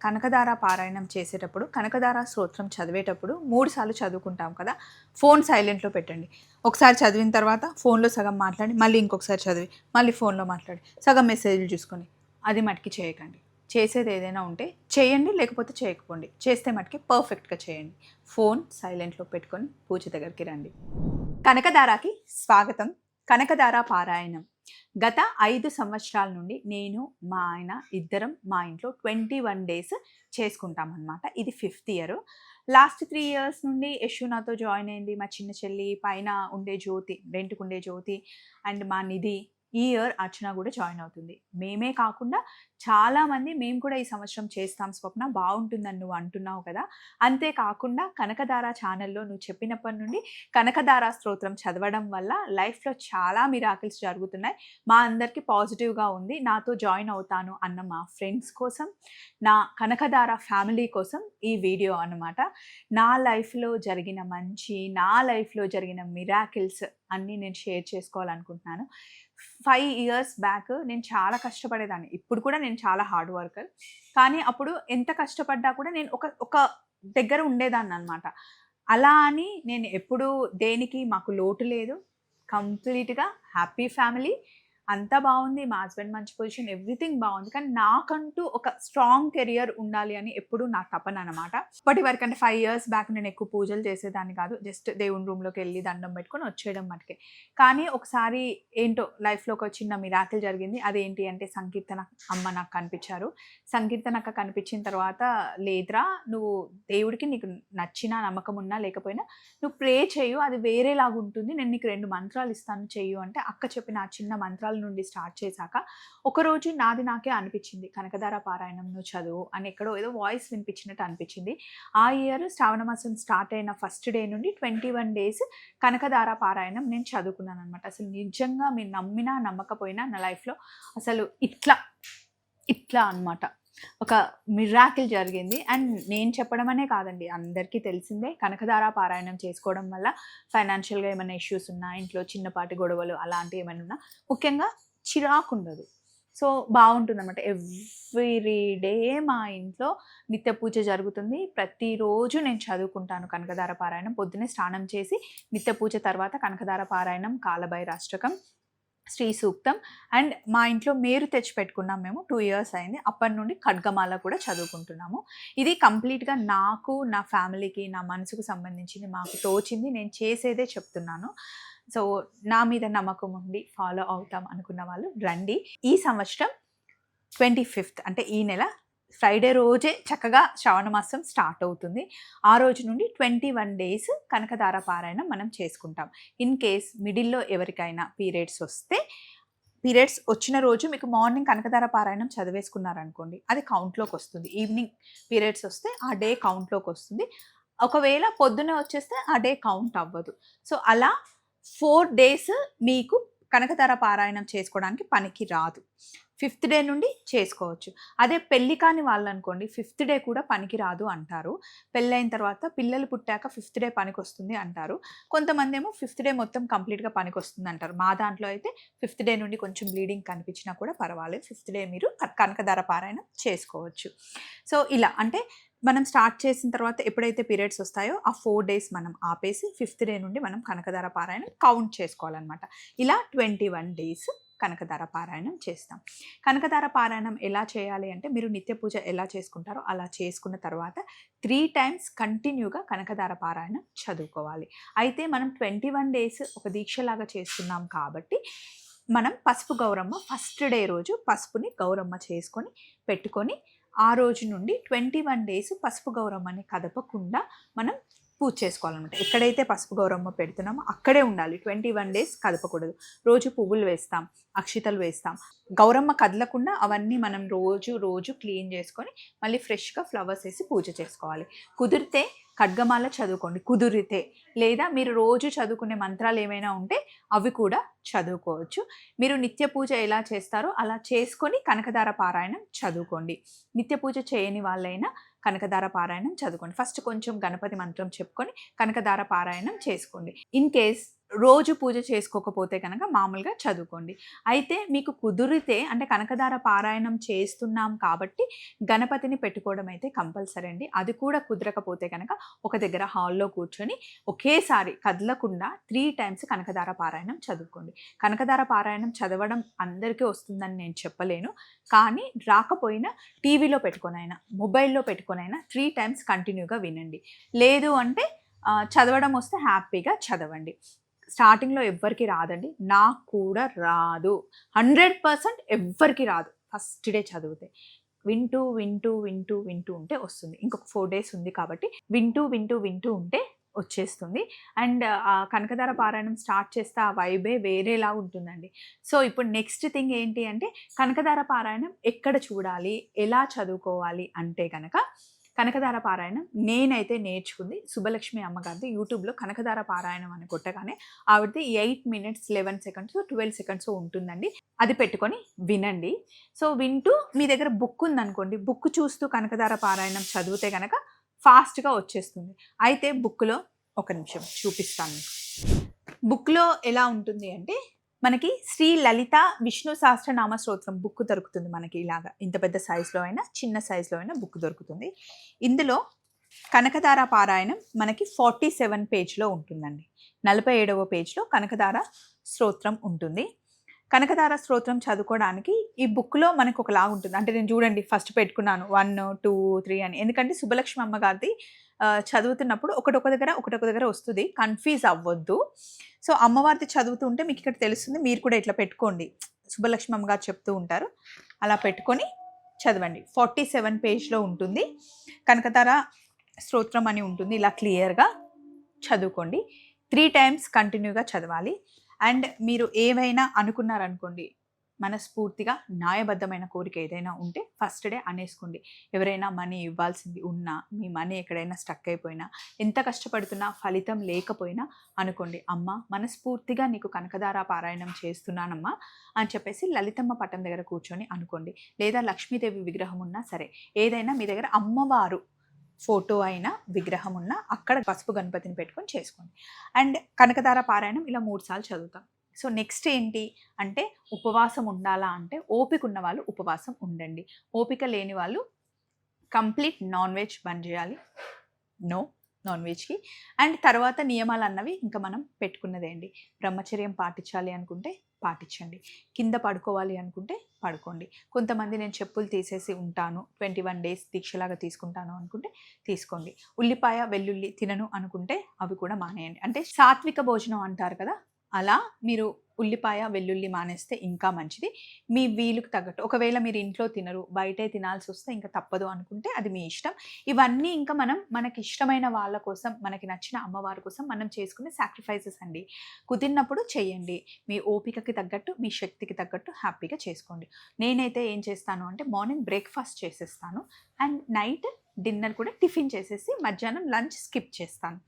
కనకదార పారాయణం చేసేటప్పుడు కనకదార స్తోత్రం చదివేటప్పుడు మూడు సార్లు చదువుకుంటాం కదా ఫోన్ సైలెంట్లో పెట్టండి. ఒకసారి చదివిన తర్వాత ఫోన్లో సగం మాట్లాడి మళ్ళీ ఇంకొకసారి చదివి మళ్ళీ ఫోన్లో మాట్లాడి సగం మెసేజ్లు చూసుకొని. అది మటుకి చేయకండి. చేసేది ఏదైనా ఉంటే చేయండి లేకపోతే చేయకపోండి. చేస్తే మటుకి పర్ఫెక్ట్గా చేయండి. ఫోన్ సైలెంట్లో పెట్టుకొని పూజ దగ్గరికి రండి. కనకదారాకి స్వాగతం. కనకదార పారాయణం. గత ఐదు సంవత్సరాల నుండి నేను మా ఆయన ఇద్దరం మా ఇంట్లో ట్వంటీ వన్ డేస్ చేసుకుంటామన్నమాట. ఇది fifth year. Last three years నుండి యశు నాతో జాయిన్ అయింది. మా చిన్న చెల్లి పైన ఉండే జ్యోతి రెంట్కు ఉండే జ్యోతి అండ్ మా నిధి. ఈ ఇయర్ అర్చన కూడా జాయిన్ అవుతుంది. మేమే కాకుండా చాలామంది మేము కూడా ఈ సంవత్సరం చేస్తాం స్వప్న బాగుంటుందని నువ్వు అంటున్నావు కదా. అంతేకాకుండా కనకదార ఛానల్లో నువ్వు చెప్పినప్పటి నుండి కనకదార స్తోత్రం చదవడం వల్ల లైఫ్లో చాలా మిరాకిల్స్ జరుగుతున్నాయి. మా అందరికీ పాజిటివ్గా ఉంది. నాతో జాయిన్ అవుతాను అన్న మా ఫ్రెండ్స్ కోసం నా కనకదార ఫ్యామిలీ కోసం ఈ వీడియో అన్నమాట. నా లైఫ్లో జరిగిన మంచి నా లైఫ్లో జరిగిన మిరాకిల్స్ అన్నీ నేను షేర్ చేసుకోవాలనుకుంటున్నాను. ఫైవ్ ఇయర్స్ బ్యాక్ నేను చాలా కష్టపడేదాన్ని. ఇప్పుడు కూడా నేను చాలా హార్డ్ వర్కర్ కానీ అప్పుడు ఎంత కష్టపడ్డా కూడా నేను ఒక ఒక దగ్గర ఉండేదాన్ని అనమాట అలా అని నేను ఎప్పుడు దేనికి మాకు లోటు లేదు. కంప్లీట్గా హ్యాపీ ఫ్యామిలీ అంతా బాగుంది. మా హస్బెండ్ మంచి పొజిషన్. ఎవ్రీథింగ్ బాగుంది. కానీ నాకంటూ ఒక స్ట్రాంగ్ కెరియర్ ఉండాలి అని ఎప్పుడు నా తపన అనమాట ఇప్పటి వరకు అంటే ఫైవ్ ఇయర్స్ బ్యాక్ నేను ఎక్కువ పూజలు చేసేదాన్ని కాదు. జస్ట్ దేవుని రూమ్లోకి వెళ్ళి దండం పెట్టుకొని వచ్చేయడం మటుకే. కానీ ఒకసారి ఏంటో లైఫ్లో ఒక చిన్న మిరాకిల్ జరిగింది. అదేంటి అంటే సంకీర్తన అమ్మ నాకు కనిపించారు. సంకీర్తన అక్క కనిపించిన తర్వాత లేదురా నువ్వు దేవుడికి నీకు నచ్చినా నమ్మకం ఉన్నా లేకపోయినా నువ్వు ప్రే చేయు. అది వేరేలాగా ఉంటుంది నేను నీకు రెండు మంత్రాలు ఇస్తాను. చెయ్యు. అంటే అక్క చెప్పిన ఆ చిన్న మంత్రాలు నుండి స్టార్ట్ చేశాక ఒకరోజు నాది నాకే అనిపించింది. కనకదార పారాయణం చదువు అని ఎక్కడో ఏదో వాయిస్ వినిపించినట్టు అనిపించింది. ఆ ఇయర్ శ్రావణ మాసం స్టార్ట్ అయిన ఫస్ట్ డే నుండి ట్వంటీ వన్ డేస్ కనకదార పారాయణం నేను చదువుకున్నాను అనమాట అసలు నిజంగా మీరు నమ్మినా నమ్మకపోయినా నా లైఫ్లో అసలు ఇట్లా ఇట్లా అన్నమాట. ఒక మిరాకిల్ జరిగింది. అండ్ నేను చెప్పడం అనే కాదండి. అందరికీ తెలిసిందే కనకధార పారాయణం చేసుకోవడం వల్ల ఫైనాన్షియల్గా ఏమైనా ఇష్యూస్ ఉన్నా ఇంట్లో చిన్నపాటి గొడవలు అలాంటివి ఏమైనా ఉన్నా ముఖ్యంగా చిరాకు ఉండదు. సో బాగుంటుంది అనమాట ఎవ్రీ డే మా ఇంట్లో నిత్య పూజ జరుగుతుంది. ప్రతిరోజు నేను చదువుకుంటాను కనకధార పారాయణం. పొద్దున్నే స్నానం చేసి నిత్య పూజ తర్వాత కనకధార పారాయణం కాలభై రాష్ట్రకం శ్రీ సూక్తం. అండ్ మా ఇంట్లో మేరు తెచ్చిపెట్టుకున్నాం మేము టూ ఇయర్స్ అయింది. అప్పటి నుండి ఖడ్గమాల కూడా చదువుకుంటున్నాము. ఇది కంప్లీట్గా నాకు నా ఫ్యామిలీకి నా మనసుకు సంబంధించింది మాకు తోచింది. నేను చేసేదే చెప్తున్నాను. సో నా మీద నమ్మకం ఉండి ఫాలో అవుతాం అనుకున్న వాళ్ళు రండి. ఈ సంవత్సరం ట్వంటీ ఫిఫ్త్ అంటే ఈ నెల ఫ్రైడే రోజే చక్కగా శ్రావణ మాసం స్టార్ట్ అవుతుంది. ఆ రోజు నుండి ట్వంటీ వన్ డేస్ కనకదార పారాయణం మనం చేసుకుంటాం. ఇన్ కేస్ మిడిల్లో ఎవరికైనా పీరియడ్స్ వస్తే పీరియడ్స్ వచ్చిన రోజు మీకు మార్నింగ్ కనకదార పారాయణం చదివేసుకున్నారనుకోండి అది కౌంట్లోకి వస్తుంది. ఈవినింగ్ పీరియడ్స్ వస్తే ఆ డే కౌంట్లోకి వస్తుంది. ఒకవేళ పొద్దున వచ్చేస్తే ఆ డే కౌంట్ అవ్వదు. సో అలా ఫోర్ డేస్ మీకు కనకధార పారాయణం చేసుకోవడానికి పనికి రాదు. ఫిఫ్త్ డే నుండి చేసుకోవచ్చు. అదే పెళ్ళి కాని వాళ్ళు అనుకోండి ఫిఫ్త్ డే కూడా పనికి రాదు అంటారు. పెళ్ళైన తర్వాత పిల్లలు పుట్టాక ఫిఫ్త్ డే పనికి వస్తుంది అంటారు. కొంతమంది ఏమో ఫిఫ్త్ డే మొత్తం కంప్లీట్గా పనికి వస్తుంది అంటారు. మా దాంట్లో అయితే ఫిఫ్త్ డే నుండి కొంచెం బ్లీడింగ్ కనిపించినా కూడా పర్వాలేదు. ఫిఫ్త్ డే మీరు క- కనకదార పారాయణం చేసుకోవచ్చు. సో ఇలా అంటే మనం స్టార్ట్ చేసిన తర్వాత ఎప్పుడైతే పీరియడ్స్ వస్తాయో ఆ ఫోర్ డేస్ మనం ఆపేసి ఫిఫ్త్ డే నుండి మనం కనకధార పారాయణం కౌంట్ చేసుకోవాలన్నమాట. ఇలా ట్వంటీ వన్ డేస్ కనకదార పారాయణం చేస్తాం. కనకదార పారాయణం ఎలా చేయాలి అంటే మీరు నిత్య పూజ ఎలా చేసుకుంటారో అలా చేసుకున్న తర్వాత త్రీ టైమ్స్ కంటిన్యూగా కనకదార పారాయణం చదువుకోవాలి. అయితే మనం ట్వంటీ వన్ డేస్ ఒక దీక్షలాగా చేస్తున్నాం కాబట్టి మనం పసుపు గౌరమ్మ ఫస్ట్ డే రోజు పసుపుని గౌరమ్మ చేసుకొని పెట్టుకొని ఆ రోజు నుండి ట్వంటీ వన్ డేస్ పసుపు గౌరమ్మని కదపకుండా మనం పూజ చేసుకోవాలన్నమాట. ఎక్కడైతే పసుపు గౌరమ్మ పెడుతున్నామో అక్కడే ఉండాలి. ట్వంటీ వన్ డేస్ కదపకూడదు రోజు పువ్వులు వేస్తాం అక్షితలు వేస్తాం. గౌరమ్మ కదలకుండా అవన్నీ మనం రోజు రోజు క్లీన్ చేసుకొని మళ్ళీ ఫ్రెష్గా ఫ్లవర్స్ వేసి పూజ చేసుకోవాలి. కుదిరితే ఖడ్గమాల చదువుకోండి. కుదిరితే లేదా మీరు రోజు చదువుకునే మంత్రాలు ఏమైనా ఉంటే అవి కూడా చదువుకోవచ్చు. మీరు నిత్య పూజ ఎలా చేస్తారో అలా చేసుకొని కనకదార పారాయణం చదువుకోండి. నిత్య పూజ చేయని వాళ్ళైనా కనకదార పారాయణం చదువుకోండి. ఫస్ట్ కొంచెం గణపతి మంత్రం చెప్పుకొని కనకదార పారాయణం చేసుకోండి. ఇన్ కేస్ రోజు పూజ చేసుకోకపోతే కనుక మామూలుగా చదువుకోండి. అయితే మీకు కుదిరితే అంటే కనకదార పారాయణం చేస్తున్నాం కాబట్టి గణపతిని పెట్టుకోవడం అయితే కంపల్సరీ అండి. అది కూడా కుదరకపోతే కనుక ఒక దగ్గర హాల్లో కూర్చొని ఒకేసారి కదలకుండా త్రీ టైమ్స్ కనకదార పారాయణం చదువుకోండి. కనకదార పారాయణం చదవడం అందరికీ వస్తుందని నేను చెప్పలేను. కానీ రాకపోయినా టీవీలో పెట్టుకొనైనా మొబైల్లో పెట్టుకొనైనా త్రీ టైమ్స్ కంటిన్యూగా వినండి. లేదు అంటే చదవడం వస్తే హ్యాపీగా చదవండి. స్టార్టింగ్లో ఎవ్వరికి రాదండి. నాకు కూడా రాదు. హండ్రెడ్ పర్సెంట్ ఎవ్వరికి రాదు. ఫస్ట్ డే చదివితే. వింటూ వింటూ వింటూ వింటూ ఉంటే వస్తుంది. ఇంకొక ఫోర్ డేస్ ఉంది కాబట్టి వింటూ వింటూ వింటూ ఉంటే వచ్చేస్తుంది. అండ్ ఆ పారాయణం స్టార్ట్ చేస్తే ఆ వైబే వేరేలా ఉంటుందండి. సో ఇప్పుడు నెక్స్ట్ థింగ్ ఏంటి అంటే కనకధార పారాయణం ఎక్కడ చూడాలి? ఎలా చదువుకోవాలి? అంటే కనుక కనకదార పారాయణం నేనైతే నేర్చుకుంది. సుబ్బలక్ష్మి అమ్మగారిది యూట్యూబ్లో కనకదార పారాయణం అని కొట్టగానే ఆవిడది eight minutes eleven seconds twelve seconds ఉంటుందండి. అది పెట్టుకొని వినండి. సో వింటూ మీ దగ్గర బుక్ ఉందనుకోండి బుక్ చూస్తూ కనకదార పారాయణం చదివితే కనుక ఫాస్ట్గా వచ్చేస్తుంది. అయితే బుక్లో ఒక నిమిషం చూపిస్తాను బుక్లో ఎలా ఉంటుంది అంటే మనకి శ్రీ లలిత విష్ణు సహస్రనామ స్తోత్రం బుక్ దొరుకుతుంది మనకి ఇలాగా. ఇంత పెద్ద సైజులో అయినా చిన్న సైజులో అయినా బుక్ దొరుకుతుంది. ఇందులో కనకదార పారాయణం మనకి ఫార్టీ సెవెన్ పేజ్లో ఉంటుందండి. నలభై ఏడవ పేజ్లో కనకదార స్తోత్రం ఉంటుంది. కనకదార స్తోత్రం చదువుకోవడానికి ఈ బుక్లో మనకు ఒకలా ఉంటుంది. అంటే నేను చూడండి ఫస్ట్ పెట్టుకున్నాను వన్ టూ త్రీ అని. ఎందుకంటే సుబ్బలక్ష్మి అమ్మగారిది చదువుతున్నప్పుడు ఒకటొక దగ్గర ఒకటొక దగ్గర వస్తుంది. కన్ఫ్యూజ్ అవ్వద్దు. సో అమ్మవారిది చదువుతుంటే మీకు ఇక్కడ తెలుస్తుంది మీరు కూడా ఇట్లా పెట్టుకోండి. సుబ్బలక్ష్మి అమ్మగారు చెప్తూ ఉంటారు. అలా పెట్టుకొని చదవండి. ఫార్టీ సెవెన్ పేజ్లో ఉంటుంది. కనకతార స్తోత్రం అని ఉంటుంది. ఇలా క్లియర్గా చదువుకోండి. త్రీ టైమ్స్ కంటిన్యూగా చదవాలి. అండ్ మీరు ఏవైనా అనుకున్నారనుకోండి మనస్ఫూర్తిగా న్యాయబద్ధమైన కోరిక ఏదైనా ఉంటే ఫస్ట్ డే అనేసుకోండి. ఎవరైనా మనీ ఇవ్వాల్సింది ఉన్నా మీ మనీ ఎక్కడైనా స్టక్ అయిపోయినా ఎంత కష్టపడుతున్నా ఫలితం లేకపోయినా అనుకోండి అమ్మ మనస్ఫూర్తిగా నీకు కనకదార పారాయణం చేస్తున్నానమ్మా అని చెప్పేసి లలితమ్మ పట్టం దగ్గర కూర్చొని అనుకోండి. లేదా లక్ష్మీదేవి విగ్రహం ఉన్నా సరే ఏదైనా మీ దగ్గర అమ్మవారు ఫోటో అయినా విగ్రహం ఉన్నా అక్కడ పసుపు గణపతిని పెట్టుకొని చేసుకోండి. అండ్ కనకదార పారాయణం ఇలా మూడు సార్లు చదువుతాం. సో నెక్స్ట్ ఏంటి అంటే ఉపవాసం ఉండాలా అంటే ఓపిక ఉన్న వాళ్ళు ఉపవాసం ఉండండి. ఓపిక లేని వాళ్ళు కంప్లీట్ నాన్ వెజ్ బంద్ చేయాలి. నో. నాన్ వెజ్కి. అండ్ తర్వాత నియమాలు అన్నవి ఇంకా మనం పెట్టుకున్నదే అండి. బ్రహ్మచర్యం పాటించాలి అనుకుంటే పాటించండి. కింద పడుకోవాలి అనుకుంటే పడుకోండి. కొంతమంది నేను చెప్పులు తీసేసి ఉంటాను. ట్వంటీ వన్ డేస్ దీక్షలాగా తీసుకుంటాను అనుకుంటే తీసుకోండి. ఉల్లిపాయ వెల్లుల్లి తినను అనుకుంటే అవి కూడా మానేయండి. అంటే సాత్విక భోజనం అంటారు కదా అలా మీరు ఉల్లిపాయ వెల్లుల్లి మానేస్తే ఇంకా మంచిది. మీ వీలుకు తగ్గట్టు. ఒకవేళ మీరు ఇంట్లో తినరు బయటే తినాల్సి వస్తే ఇంకా తప్పదు అనుకుంటే అది మీ ఇష్టం. ఇవన్నీ ఇంకా మనం మనకి ఇష్టమైన వాళ్ళ కోసం మనకి నచ్చిన అమ్మవారి కోసం మనం చేసుకునే సాక్రిఫైసెస్ అండి. కుదిరినప్పుడు చేయండి. మీ ఓపికకి తగ్గట్టు మీ శక్తికి తగ్గట్టు హ్యాపీగా చేసుకోండి. నేనైతే ఏం చేస్తాను అంటే మార్నింగ్ బ్రేక్ఫాస్ట్ చేసేస్తాను. అండ్ నైట్ డిన్నర్ కూడా టిఫిన్ చేసేసి మధ్యాహ్నం లంచ్ స్కిప్ చేస్తాను.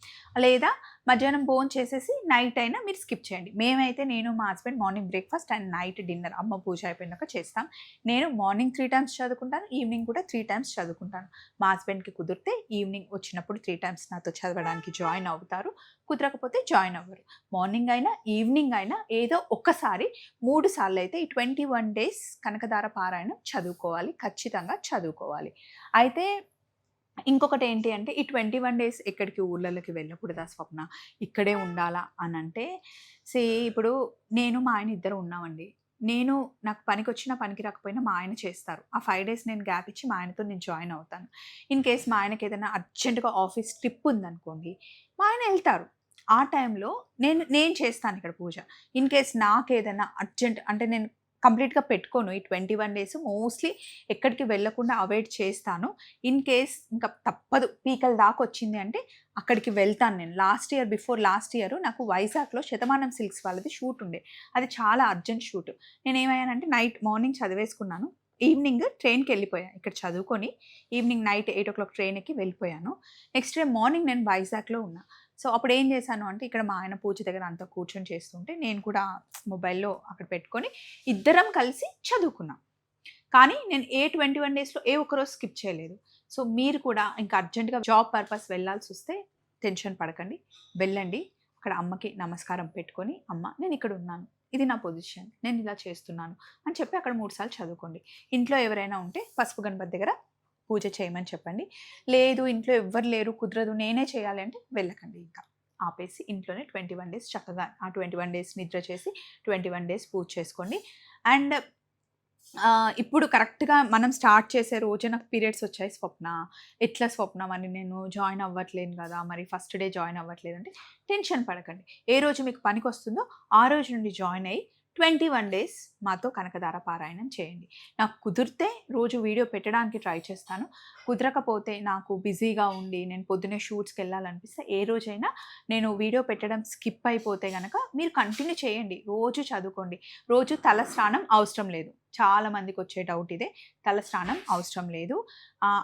లేదా మధ్యాహ్నం భోజనం చేసేసి నైట్ అయినా మీరు స్కిప్ చేయండి. మేమైతే నేను మా husband morning breakfast and night dinner. అమ్మ పూజ అయిపోయినాక చేస్తాం. నేను మార్నింగ్ త్రీ టైమ్స్ చదువుకుంటాను ఈవినింగ్ కూడా త్రీ టైమ్స్ చదువుకుంటాను. మా హస్బెండ్కి కుదిరితే ఈవినింగ్ వచ్చినప్పుడు త్రీ టైమ్స్ నాతో చదవడానికి జాయిన్ అవుతారు. కుదరకపోతే జాయిన్ అవ్వరు. మార్నింగ్ అయినా ఈవినింగ్ అయినా ఏదో ఒక్కసారి మూడు సార్లు అయితే ఈ ట్వంటీ వన్ డేస్ కనకదార పారాయణం చదువుకోవాలి. ఖచ్చితంగా చదువుకోవాలి. అయితే ఇంకొకటి ఏంటి అంటే ఈ ట్వంటీ వన్ డేస్ ఎక్కడికి ఊళ్ళలోకి వెళ్ళకూడదా స్వప్న. ఇక్కడే ఉండాలా అని అంటే సే ఇప్పుడు నేను మా ఆయన ఇద్దరు ఉన్నామండి. నేను నాకు పనికి వచ్చినా పనికి రాకపోయినా మా ఆయన చేస్తారు. ఆ ఫైవ్ డేస్ నేను గ్యాప్ ఇచ్చి మా ఆయనతో నేను జాయిన్ అవుతాను. ఇన్ కేస్ మా ఆయనకి ఏదైనా అర్జెంటుగా ఆఫీస్ ట్రిప్ ఉందనుకోండి మా ఆయన వెళ్తారు. ఆ టైంలో నేను నేను చేస్తాను ఇక్కడ పూజ. ఇన్ కేస్ నాకు ఏదైనా అర్జెంట్ అంటే నేను కంప్లీట్గా పెట్టుకోను. ఈ ట్వంటీ వన్ డేస్ మోస్ట్లీ ఎక్కడికి వెళ్ళకుండా అవాయిడ్ చేస్తాను. ఇన్ కేస్ ఇంకా తప్పదు. పీకల దాకా వచ్చింది అంటే అక్కడికి వెళ్తాను నేను. Last year before last year నాకు వైజాగ్లో శతమానం సిల్క్స్ వాళ్ళది షూట్ ఉండే. అది చాలా అర్జెంట్ షూట్. నేను ఏమయ్యానంటే నైట్ మార్నింగ్ చదివేసుకున్నాను. ఈవినింగ్ ట్రైన్కి వెళ్ళిపోయాను ఇక్కడ చదువుకొని evening night eight o'clock train ఎక్కి వెళ్ళిపోయాను. నెక్స్ట్ డే మార్నింగ్ నేను వైజాగ్లో ఉన్నా. సో అప్పుడు ఏం చేశాను అంటే ఇక్కడ మా ఆయన పూజ దగ్గర అంతా కూర్చొని చేస్తుంటే నేను కూడా మొబైల్లో అక్కడ పెట్టుకొని ఇద్దరం కలిసి చదువుకున్నాం. కానీ నేను ఏ ట్వంటీ వన్ డేస్లో ఏ ఒక్కరోజు స్కిప్ చేయలేదు. సో మీరు కూడా ఇంకా అర్జెంటుగా జాబ్ పర్పస్ వెళ్ళాల్సి వస్తే టెన్షన్ పడకండి. వెళ్ళండి. అక్కడ అమ్మకి నమస్కారం పెట్టుకొని అమ్మ నేను ఇక్కడ ఉన్నాను. ఇది నా పొజిషన్. నేను ఇలా చేస్తున్నాను. అని చెప్పి అక్కడ మూడు సార్లు చదువుకోండి. ఇంట్లో ఎవరైనా ఉంటే పసుపు గణపతి దగ్గర పూజ చేయమని చెప్పండి. లేదు ఇంట్లో ఎవ్వరు లేరు కుదరదు నేనే చేయాలి అంటే వెళ్ళకండి ఇంకా. ఆపేసి ఇంట్లోనే ట్వంటీ వన్ డేస్ చక్కగా ఆ ట్వంటీ వన్ డేస్ నిద్ర చేసి ట్వంటీ వన్ డేస్ పూజ చేసుకోండి. అండ్ ఇప్పుడు కరెక్ట్గా మనం స్టార్ట్ చేసే రోజే నాకు పీరియడ్స్ వచ్చాయి స్వప్న. ఎట్లా స్వప్న? అని నేను జాయిన్ అవ్వట్లేను కదా మరి ఫస్ట్ డే జాయిన్ అవ్వట్లేదు అంటే టెన్షన్ పడకండి. ఏ రోజు మీకు పనికి వస్తుందో ఆ రోజు నుండి జాయిన్ అయ్యి ట్వంటీ వన్ డేస్ మాతో కనకదార పారాయణం చేయండి. నాకు కుదిరితే రోజు వీడియో పెట్టడానికి ట్రై చేస్తాను. కుదరకపోతే నాకు బిజీగా ఉండి నేను పొద్దునే షూట్స్కి వెళ్ళాలనిపిస్తే ఏ రోజైనా నేను వీడియో పెట్టడం స్కిప్ అయిపోతే కనుక మీరు కంటిన్యూ చేయండి. రోజు చదువుకోండి. రోజు తలస్నానం అవసరం లేదు. చాలా మందికి వచ్చే డౌట్ ఇదే. తలస్నానం అవసరం లేదు.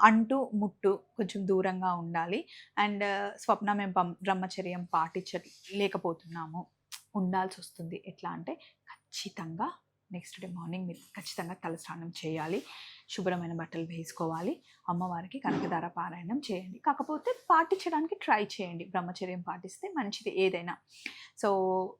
అంటు ముట్టు కొంచెం దూరంగా ఉండాలి. అండ్ స్వప్న మేము బ్రహ్మచర్యం పాటించ లేకపోతున్నాము. ఉండాల్సి వస్తుంది. ఎట్లా అంటే ఖచ్చితంగా నెక్స్ట్ డే మార్నింగ్ మీరు ఖచ్చితంగా తలస్నానం చేయాలి. శుభ్రమైన బట్టలు వేసుకోవాలి. అమ్మవారికి కనకదార పారాయణం చేయండి. కాకపోతే పాటించడానికి ట్రై చేయండి. బ్రహ్మచర్యం పాటిస్తే మంచిది ఏదైనా. సో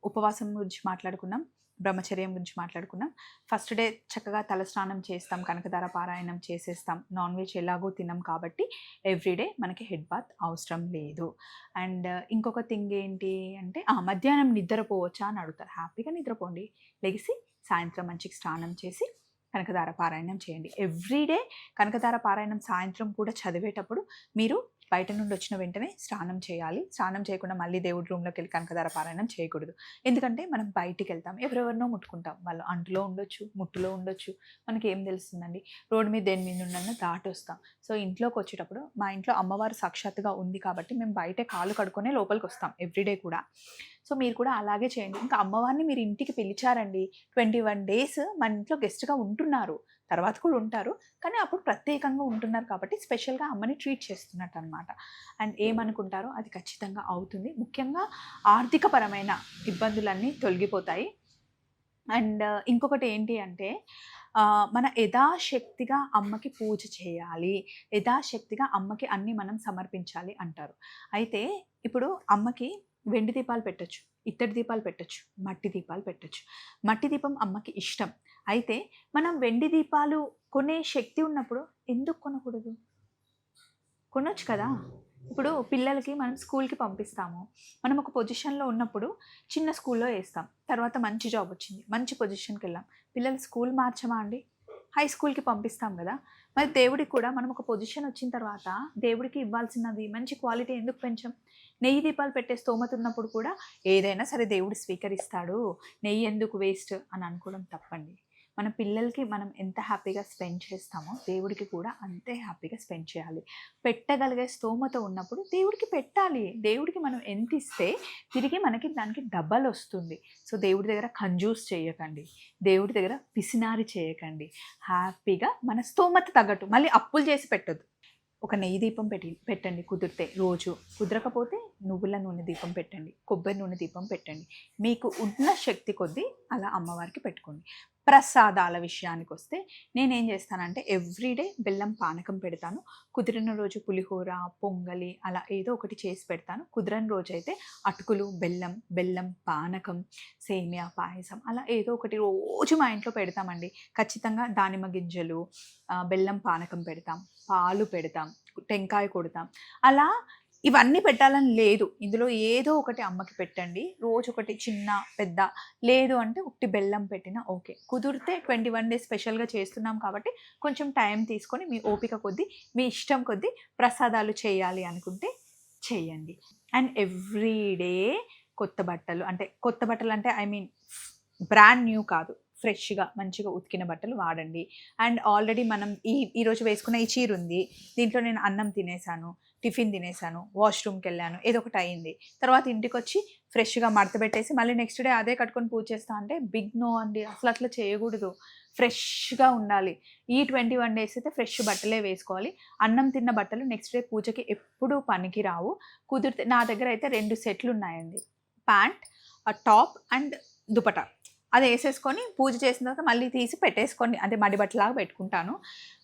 ఉపవాసం గురించి మాట్లాడుకున్నాం. బ్రహ్మచర్యం గురించి మాట్లాడుకున్నాం. ఫస్ట్ డే చక్కగా తలస్నానం చేస్తాం కనకధార పారాయణం చేసేస్తాం. నాన్ వెజ్ ఎలాగో తినం కాబట్టి ఎవ్రీడే మనకి హెడ్ బాత్ అవసరం లేదు. అండ్ ఇంకొక థింగ్ ఏంటి అంటే ఆ మధ్యాహ్నం నిద్రపోవచ్చా అని అడుగుతారు. హ్యాపీగా నిద్రపోండి. లెగిసి సాయంత్రం మంచిగా స్నానం చేసి కనకధార పారాయణం చేయండి. ఎవ్రీడే కనకధార పారాయణం సాయంత్రం కూడా చదివేటప్పుడు మీరు బయట నుండి వచ్చిన వెంటనే స్నానం చేయాలి. స్నానం చేయకుండా మళ్ళీ దేవుడి రూమ్లోకి వెళ్ళి కనకదార పారాయణం చేయకూడదు. ఎందుకంటే మనం బయటికి వెళ్తాం. ఎవరెవరినో ముట్టుకుంటాం. వాళ్ళు అంటులో ఉండొచ్చు ముట్టులో ఉండొచ్చు. మనకి ఏం తెలుస్తుందండి? రోడ్డు మీద దేని మీద ఉండన్నా దాటి వస్తాం సో ఇంట్లోకి వచ్చేటప్పుడు మా ఇంట్లో అమ్మవారు సాక్షాత్తుగా ఉంది కాబట్టి మేము బయటే కాలు కడుక్కునే లోపలికి వస్తాం ఎవ్రీడే కూడా. సో మీరు కూడా అలాగే చేయండి. ఇంకా అమ్మవారిని మీరు ఇంటికి పిలిచారండి. ట్వంటీ వన్ డేస్ మన ఇంట్లో గెస్ట్గా ఉంటున్నారు. తర్వాత కూడా ఉంటారు. కానీ అప్పుడు ప్రత్యేకంగా ఉంటున్నారు కాబట్టి స్పెషల్గా అమ్మని ట్రీట్ చేస్తున్నట్టు అనమాట అండ్ ఏమనుకుంటారో అది ఖచ్చితంగా అవుతుంది. ముఖ్యంగా ఆర్థికపరమైన ఇబ్బందులన్నీ తొలగిపోతాయి. అండ్ ఇంకొకటి ఏంటి అంటే మన యథాశక్తిగా అమ్మకి పూజ చేయాలి. యథాశక్తిగా అమ్మకి అన్ని మనం సమర్పించాలి అంటారు. అయితే ఇప్పుడు అమ్మకి వెండి దీపాలు పెట్టచ్చు ఇత్తడి దీపాలు పెట్టొచ్చు మట్టి దీపాలు పెట్టొచ్చు. మట్టి దీపం అమ్మకి ఇష్టం. అయితే మనం వెండి దీపాలు కొనే శక్తి ఉన్నప్పుడు ఎందుకు కొనకూడదు? కొనొచ్చు కదా. ఇప్పుడు పిల్లలకి మనం స్కూల్కి పంపిస్తాము. మనం ఒక పొజిషన్లో ఉన్నప్పుడు చిన్న స్కూల్లో వేస్తాం. తర్వాత మంచి జాబ్ వచ్చింది. మంచి పొజిషన్కి వెళ్ళాం. పిల్లలు స్కూల్ మార్చమా అండి? హై స్కూల్కి పంపిస్తాం కదా. మరి దేవుడికి కూడా మనం ఒక పొజిషన్ వచ్చిన తర్వాత దేవుడికి ఇవ్వాల్సినది మంచి క్వాలిటీ ఎందుకు పెంచాం? నెయ్యి దీపాలు పెట్టే స్తోమత ఉన్నప్పుడు కూడా ఏదైనా సరే దేవుడు స్వీకరిస్తాడు. నెయ్యి ఎందుకు వేస్ట్ అని అనుకోవడం తప్పండి. మన పిల్లలకి మనం ఎంత హ్యాపీగా స్పెండ్ చేస్తామో దేవుడికి కూడా అంతే హ్యాపీగా స్పెండ్ చేయాలి. పెట్టగలిగే స్తోమత ఉన్నప్పుడు దేవుడికి పెట్టాలి. దేవుడికి మనం ఎంత ఇస్తే తిరిగి మనకి దానికి డబల్ వస్తుంది. సో దేవుడి దగ్గర కంజూస్ చేయకండి. దేవుడి దగ్గర పిసినారి చేయకండి. హ్యాపీగా మన స్తోమత తగ్గట్టు మళ్ళీ అప్పులు చేసి పెట్టద్దు. ఒక నెయ్యి దీపం పెట్టి పెట్టండి కుదిరితే రోజు. కుదరకపోతే నువ్వుల నూనె దీపం పెట్టండి. కొబ్బరి నూనె దీపం పెట్టండి. మీకు ఉన్న శక్తి కొద్దీ అలా అమ్మవారికి పెట్టుకోండి. ప్రసాదాల విషయానికి వస్తే నేనేం చేస్తానంటే ఎవ్రీడే బెల్లం పానకం పెడతాను. కుదిరిన రోజు పులిహోర పొంగలి అలా ఏదో ఒకటి చేసి పెడతాను. కుదిరని రోజు అయితే అటుకులు బెల్లం బెల్లం పానకం సేమియా పాయసం అలా ఏదో ఒకటి రోజు మా ఇంట్లో పెడతామండి. ఖచ్చితంగా దానిమ్మ గింజలు బెల్లం పానకం పెడతాం పాలు పెడతాం టెంకాయ కొడతాం. అలా ఇవన్నీ పెట్టాలని లేదు. ఇందులో ఏదో ఒకటి అమ్మకి పెట్టండి. రోజు ఒకటి చిన్న పెద్ద లేదు అంటే ఒకటి బెల్లం పెట్టినా ఓకే. కుదిరితే ట్వంటీ వన్ డేస్ స్పెషల్గా చేస్తున్నాం కాబట్టి కొంచెం టైం తీసుకొని మీ ఓపిక కొద్దీ మీ ఇష్టం కొద్దీ ప్రసాదాలు చేయాలి అనుకుంటే చేయండి. అండ్ ఎవ్రీ డే కొత్త బట్టలు అంటే కొత్త బట్టలు అంటే ఐ మీన్ బ్రాండ్ న్యూ కాదు. ఫ్రెష్గా మంచిగా ఉతికిన బట్టలు వాడండి. అండ్ ఆల్రెడీ మనం ఈ ఈరోజు వేసుకున్న ఈ చీర ఉంది. దీంట్లో నేను అన్నం తినేసాను. టిఫిన్ తినేసాను వాష్రూమ్కి వెళ్ళాను ఏదో ఒకటి అయింది తర్వాత ఇంటికి వచ్చి ఫ్రెష్గా మడతపెట్టేసి మళ్ళీ నెక్స్ట్ డే అదే కట్టుకొని పూజ చేస్తా అంటే బిగ్ నో అండి అసలు అట్లా చేయకూడదు. ఫ్రెష్గా ఉండాలి. ఈ ట్వంటీ వన్ డేస్ అయితే ఫ్రెష్ బట్టలే వేసుకోవాలి. అన్నం తిన్న బట్టలు నెక్స్ట్ డే పూజకి ఎప్పుడూ పనికి రావు. కుదిరితే నా దగ్గర అయితే రెండు సెట్లు ఉన్నాయండి ప్యాంట్ టాప్ అండ్ దుపటా అది వేసేసుకొని పూజ చేసిన తర్వాత మళ్ళీ తీసి పెట్టేసుకోండి. అంటే మడి బట్టలాగా పెట్టుకుంటాను.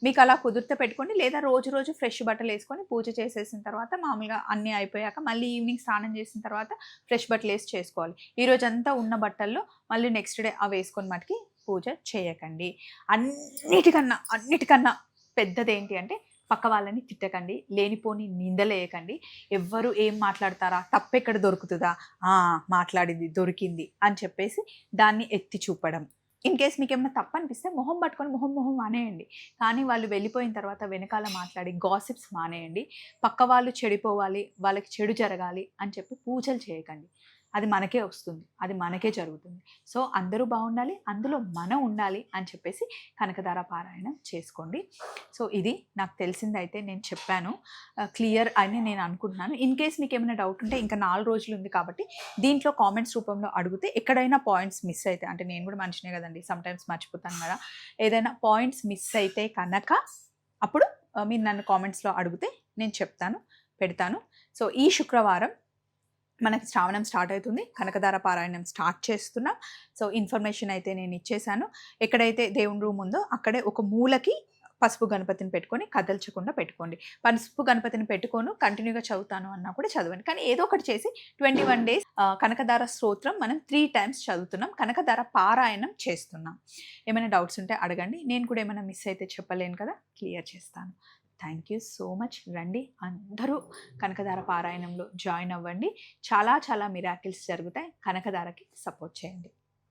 మీకు అలా కుదిరితే పెట్టుకోండి. లేదా రోజు రోజు ఫ్రెష్ బట్టలు వేసుకొని పూజ చేసేసిన తర్వాత మామూలుగా అన్నీ అయిపోయాక మళ్ళీ ఈవినింగ్ స్నానం చేసిన తర్వాత ఫ్రెష్ బట్టలు వేసి చేసుకోవాలి. ఈరోజు అంతా ఉన్న బట్టల్లో మళ్ళీ నెక్స్ట్ డే అవి వేసుకొని మటుకి పూజ చేయకండి. అన్నిటికన్నా అన్నిటికన్నా పెద్దది ఏంటి అంటే పక్క వాళ్ళని తిట్టకండి లేనిపోని నిందలేయకండి. ఎవ్వరు ఏం మాట్లాడతారా? తప్పెక్కడ దొరుకుతుందా? ఆ, మాట్లాడింది దొరికింది అని చెప్పేసి దాన్ని ఎత్తి చూపడం. ఇన్ కేస్ మీకు ఏమైనా తప్పు అనిపిస్తే మొహం పట్టుకొని మొహం మొహం మానేయండి. కానీ వాళ్ళు వెళ్ళిపోయిన తర్వాత వెనకాల మాట్లాడి గాసిప్స్ మానేయండి. పక్క వాళ్ళు చెడిపోవాలి వాళ్ళకి చెడు జరగాలి అని చెప్పి పూజలు చేయకండి. అది మనకే వస్తుంది అది మనకే జరుగుతుంది. సో అందరూ బాగుండాలి అందులో మనం ఉండాలి అని చెప్పేసి కనకధార పారాయణం చేసుకోండి. సో ఇది నాకు తెలిసింది అయితే నేను చెప్పాను. క్లియర్ అని నేను అనుకుంటున్నాను. ఇన్ కేస్ మీకు ఏమైనా డౌట్ ఉంటే ఇంకా నాలుగు రోజులు ఉంది కాబట్టి దీంట్లో కామెంట్స్ రూపంలో అడిగితే ఎక్కడైనా పాయింట్స్ మిస్ అయితే అంటే నేను కూడా మనిషినే కదండి సమ్టైమ్స్ మర్చిపోతాను కదా. ఏదైనా పాయింట్స్ మిస్ అయితే కనుక అప్పుడు మీరు నన్ను కామెంట్స్లో అడిగితే నేను చెప్తాను పెడతాను. సో ఈ శుక్రవారం మనకి శ్రావణం స్టార్ట్ అవుతుంది. కనకదార పారాయణం స్టార్ట్ చేస్తున్నాం. సో ఇన్ఫర్మేషన్ అయితే నేను ఇచ్చేసాను. ఎక్కడైతే దేవుని రూమ్ ఉందో అక్కడే ఒక మూలకి పసుపు గణపతిని పెట్టుకొని కదల్చకుండా పెట్టుకోండి. పసుపు గణపతిని పెట్టుకోను కంటిన్యూగా చదువుతాను అన్నా కూడా చదవండి. కానీ ఏదో ఒకటి చేసి ట్వంటీ వన్ డేస్ కనకదార స్తోత్రం మనం త్రీ టైమ్స్ చదువుతున్నాం. కనకదార పారాయణం చేస్తున్నాం. ఏమైనా డౌట్స్ ఉంటే అడగండి. నేను కూడా ఏమైనా మిస్ అయితే చెప్పలేను కదా? క్లియర్ చేస్తాను. Thank you so much. రండి అందరూ కనకధార పారాయణంలో జాయిన్ అవ్వండి. చాలా చాలా మిరాకిల్స్ జరుగుతాయి. కనకధారకి సపోర్ట్ చేయండి.